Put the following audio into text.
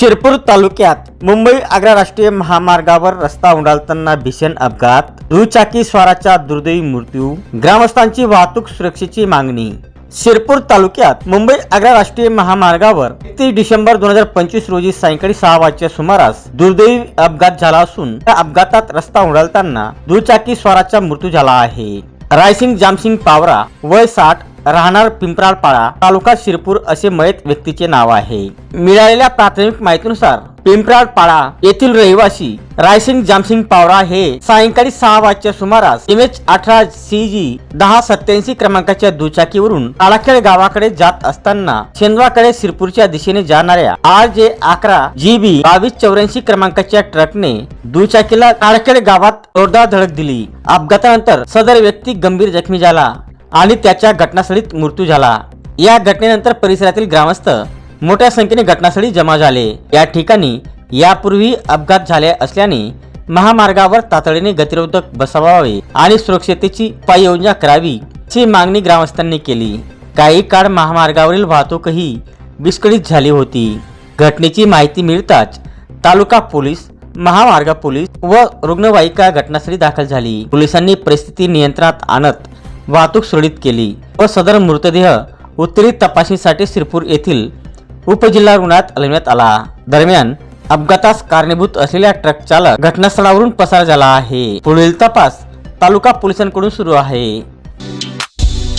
शिरपूर तालुक्यात मुंबई आग्रा राष्ट्रीय महामार्गावर रस्ता उडालताना भीषण अपघात दुचाकी स्वाराचा दुर्दैवी मृत्यू ग्रामस्थांची वाहतूक सुरक्षेची मागणी. शिरपूर तालुक्यात मुंबई आग्रा राष्ट्रीय महामार्गावर एकतीस डिसेंबर दोन हजार पंचवीस रोजी सायंकाळी सहा वाजच्या सुमारास दुर्दैवी अपघात झाला असून त्या अपघातात रस्ता उडालताना दुचाकी स्वाराचा मृत्यू झाला आहे. रायसिंग जामसिंग पावरा वय साठ राहणार पिंपराळपाळा तालुका शिरपूर असे मयत व्यक्तीचे नाव आहे. मिळालेल्या प्राथमिक माहितीनुसार पिंपराळपाळा येथील रहिवासी रायसिंग जामसिंग पावरा हे सायंकाळी सहा वाजच्या सुमारास एम एच अठरा सी जी दहा सत्याऐंशी क्रमांकाच्या दुचाकीवरून आळाखेड गावाकडे जात असताना शेंदवाकडे शिरपूरच्या दिशेने जाणाऱ्या आर जे अकरा जी बी बावीस चौऱ्याऐंशी क्रमांकाच्या ट्रकने दुचाकीला आळखेड गावात जोरदार धडक दिली. अपघातानंतर सदर व्यक्ती गंभीर जखमी झाला. आणि त्याच्या घटनास्थळीत मृत्यू झाला. या घटनेनंतर परिसरातील ग्रामस्थ मोठ्या संख्येने घटनास्थळी जमा झाले. या ठिकाणी यापूर्वी अपघात झाले असल्याने महामार्गावर तातडीने गतिरोधक बसवावे आणि सुरक्षतेची उपाययोजना करावी ची मागणी ग्रामस्थांनी केली. काही काळ महामार्गावरील वाहतूकही विस्कळीत झाली होती. घटनेची माहिती मिळताच तालुका पोलीस महामार्ग पोलीस व रुग्णवाहिका घटनास्थळी दाखल झाली. पोलिसांनी परिस्थिती नियंत्रणात आणत वाहतूक सुरळीत केली. व सदर मृतदेह उत्तरी तपासणीसाठी सिरपूर येथील उपजिल्हा रुग्णालयात हलविण्यात आला. दरम्यान अपघातास कारणीभूत असलेला ट्रक चालक घटनास्थळावरून पसार झाला आहे. पुढील तपास तालुका पोलिसांकडून सुरू आहे.